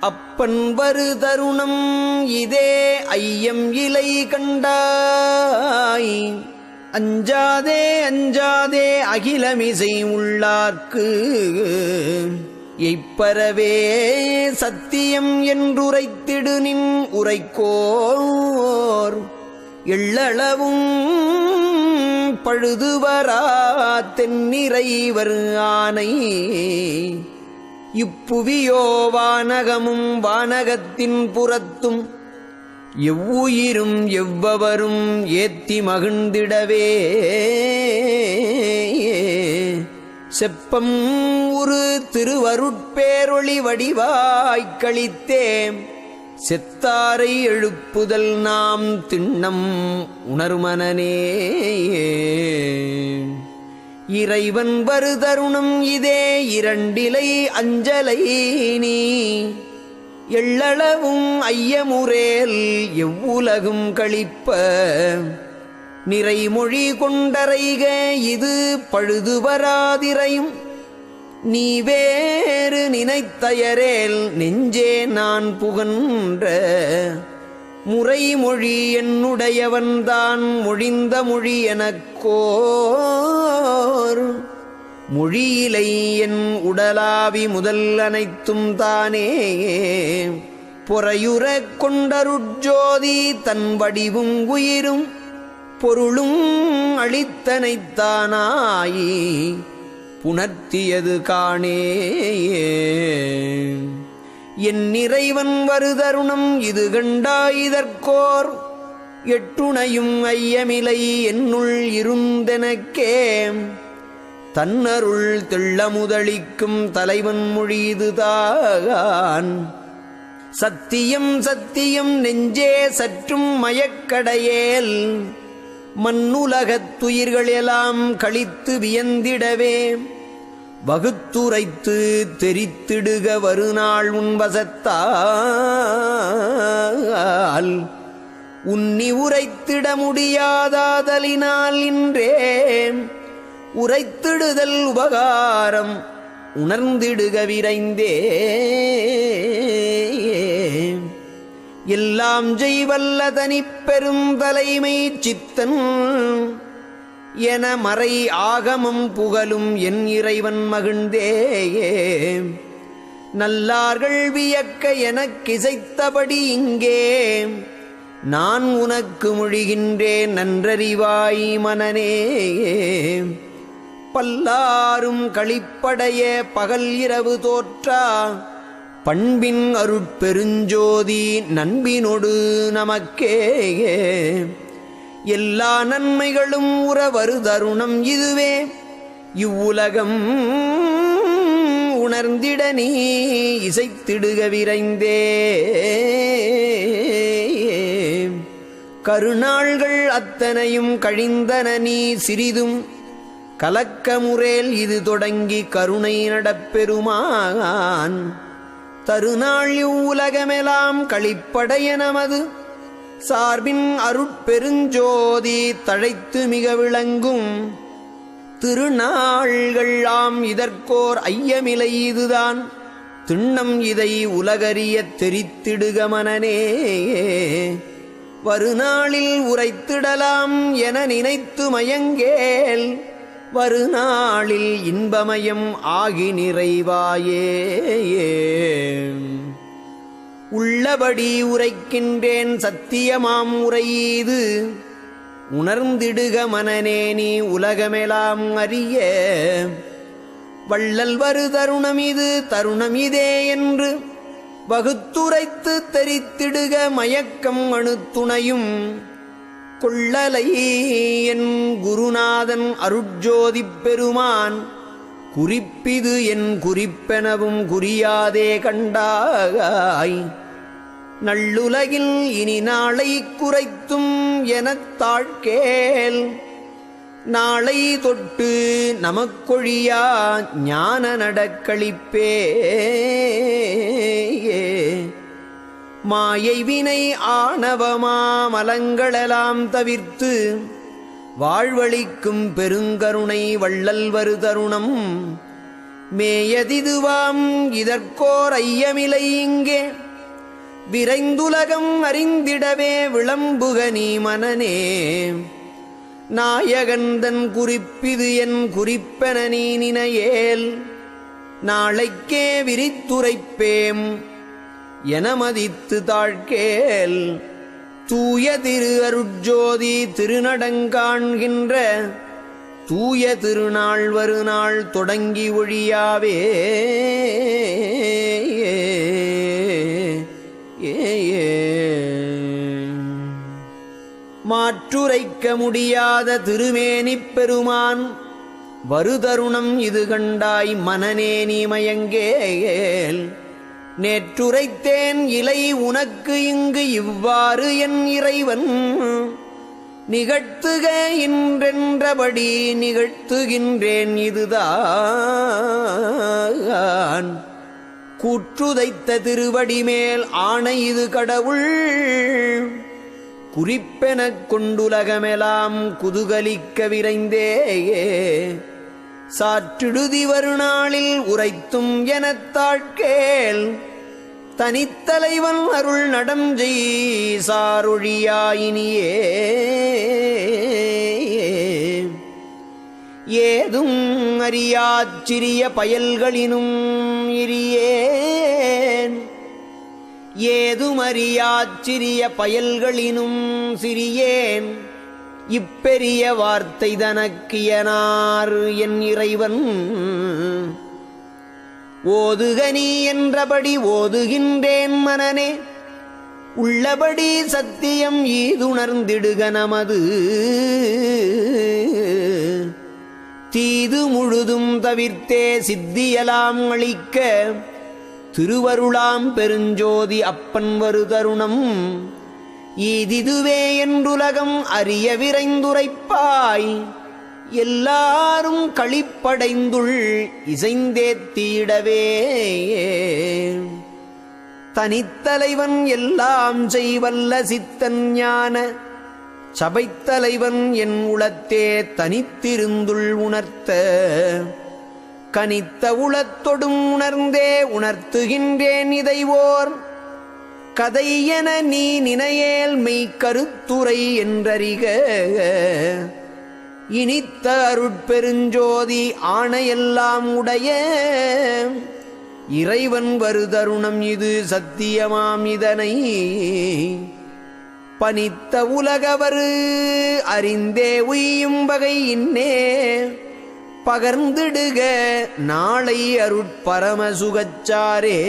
அப்பன் வரு தருணம் இதே ஐயம் இலை கண்டாய். அஞ்சாதே அஞ்சாதே அகிலமிசை உள்ளார்க்கு. எய்ப்பரவே சத்தியம் என்றுரைத்திடு நின் உரைக்கோர். எள்ளளவும் பழுதுவரா தென்னிறைவர் ஆனை. இப்புவியோ வானகமும் வானகத்தின் புறத்தும் எவ்வுயிரும் எவ்வவரும் ஏத்தி மகிழ்ந்திடவே. செப்பம் ஒரு திருவருட்பேரொளி வடிவாய்க்களித்தேம் செத்தாரை எழுப்புதல் நாம் திண்ணம் உணர்மனனே. இறைவன் வரு தருணம் இதே இரண்டிலை அஞ்சலை நீ. எள்ளளவும் ஐயமுரேல் எவ்வுலகும் கழிப்ப. நிறைமொழி கொண்டரைக இது பழுது வராதிரையும் நீ வேறு நினைத்தயரேல் நெஞ்சே நான் புகன்ற. முறைமொழி என்னுடையவன்தான் மொழிந்த மொழி எனக்கோர். மொழியிலை என் உடலாவி முதல் அனைத்தும் தானே. பொறையுறக் கொண்டருட்ஜோதி தன் வடிவும் உயிரும் பொருளும் அளித்தனைத்தானாயி புணர்த்தியது காணே என் நிறைவன் வருதருணம் இது கண்டாயிதற்கோர். எட்டுணையும் ஐயமிலை என்னுள் இருந்தெனக்கே தன்னருள் தெள்ளமுதளிக்கும் தலைவன் மொழிதுதான் சத்தியம் சத்தியம் நெஞ்சே சற்றும் மயக்கடையேல். மண்ணுலகத் துயிர்களெல்லாம் கழித்து வியந்திடவே. வகுத்துரைத்து தெரித்திடுக வருநாள் உன்வசத்தால். உன்னி உரைத்திட முடியாதாதலினால் இன்றேன் உரைத்திடுதல் உபகாரம் உணர்ந்திடுக விரைந்தே எல்லாம் செய்வல்ல தனிப்பெரும் தலைமை சித்தன். என மறை ஆகமும் புகழும் என் இறைவன் மகிழ்ந்தேயே. நல்லார்கள் வியக்க எனக்கிசைத்தபடி இங்கே. நான் உனக்கு மொழிகின்றேன் நன்றறிவாய் மனனே பல்லாரும் களிப்படைய பகல் இரவு தோற்றா. பண்பின் அருட்பெருஞ்சோதி நண்பினொடு நமக்கேயே. எல்லா நன்மைகளும் உறவரு தருணம் இதுவே. இவ்வுலகம் உணர்ந்திட நீ இசைத்திடுக விரைந்தே. கருநாள்கள் அத்தனையும் கழிந்தன நீ சிறிதும். கலக்கமுறேல் இது தொடங்கி கருணை நடப்பெருமான். தருநாள் இவ்வுலகமெல்லாம் கழிப்படைய நமது சார்பின் அருட்பெருஞ்சோதி தழைத்து மிக விளங்கும். திருநாள்கள் ஆம் இதற்கோர் ஐயமிலை இதுதான். திண்ணம் இதை உலகறிய தெரித்திடுக மனனே வருநாளில் உரைத்திடலாம் என நினைத்து மயங்கேல். வருநாளில் இன்பமயம் ஆகி நிறைவாயே. உள்ளபடி உரைக்கின்றேன் சத்தியமாம் உரையீது. உணர்ந்திடுக மனநே நீ உலகமெலாம் அறிய. வள்ளல் வரு தருணம் இது தருணம் இதே என்று வகுத்துரைத்து தெரித்திடுக மயக்கம் அணுத்துணையும். கொள்ளலை என் குருநாதன் அருட்ஜோதிப் பெருமான் குறிப்பிது என் குறிப்பெனவும் குறியாதே கண்டாய் நல்லுலகில் இனி நாளை குறைத்தும் எனத் தாழ்கேல் நாளை தொட்டு நமக்கொழியா ஞான நடக்களிப்பே மாயை வினை ஆணவமா மலங்களெல்லாம் தவிர்த்து வாழ்வழிக்கும் பெருங்கருணை வள்ளல் வரு தருணம். மேயதிதுவாம் இதற்கோர் ஐயமிலை இங்கே. விரைந்துலகம் அறிந்திடவே விளம்புக நீ மனநே. நாயகந்தன் குறிப்பிது என் குறிப்பென நீ நினையேல். நாளைக்கே விரித்துரைப்பேம் என மதித்து தாழ்கேல். தூய திரு அருட்ஜோதி திருநடங்காண்கின்ற தூய திருநாள் வருநாள் தொடங்கி ஒழியாவே. ஏ மாற்றுரைக்க முடியாத திருமேனிப் பெருமான் வருதருணம் இது கண்டாய் மனநேனி நீ மயங்கேல். நேற்றுரைத்தேன் இலை உனக்கு இங்கு இவ்வாறு என் இறைவன். நிகழ்த்துக இன்றென்றபடி நிகழ்த்துகின்றேன் இதுதான். கூற்றுதைத்த திருவடி மேல் ஆணை இது கடவுள். குறிப்பெனக் கொண்டுலகமெலாம் குதுகலிக்க விரைந்தேயே சாற்றிடுதி வருநாளில் உரைத்தும் எனத் தாழ்கேள் தனித்தலைவன் அருள் நடம் செய் சாரொழியாயினியே. ஏதும் அறியாச்சிறிய பயல்களினும் இரியேன். ஏதும் அறியாச்சிறிய பயல்களினும் சிறியேன். இப்பெரிய வார்த்தை தனக்கியனார் என் இறைவன். ஓதுக நீ என்றபடி ஓதுகின்றேன் மனனே. உள்ளபடி சத்தியம் ஈதுணர்ந்திடுக நமது. தீது முழுதும் தவிர்த்தே சித்தியலாம் அளிக்க. திருவருளாம் பெருஞ்சோதி அப்பன் வரு தருணம் ஈதிதுவே என்றுலகம் அறிய விரைந்துரைப்பாய். எல்லாரும் களிப்படைந்துள் தீடவே. தனித்தலைவன் எல்லாம் செய்வல்ல சித்தன் ஞான. சபைத்தலைவன் என் உளத்தே தனித்திருந்துள் உணர்த்த. கனித்த உளத்தொடும் உணர்ந்தே உணர்த்துகின்றேன் இதை ஓர் கதை என நீ நினையேல் மெய் கருத்துரை என்றறிக. இனித்த அருட்பெருஞ்சோதி ஆணையெல்லாம் உடைய. இறைவன் வருதருணம் இது சத்தியமாம் இதனை. பனித்த உலகவரு அறிந்தே உய்யும் வகை இன்னே. பகர்ந்திடுக நாளை அருட்பரம சுகச்சாரே.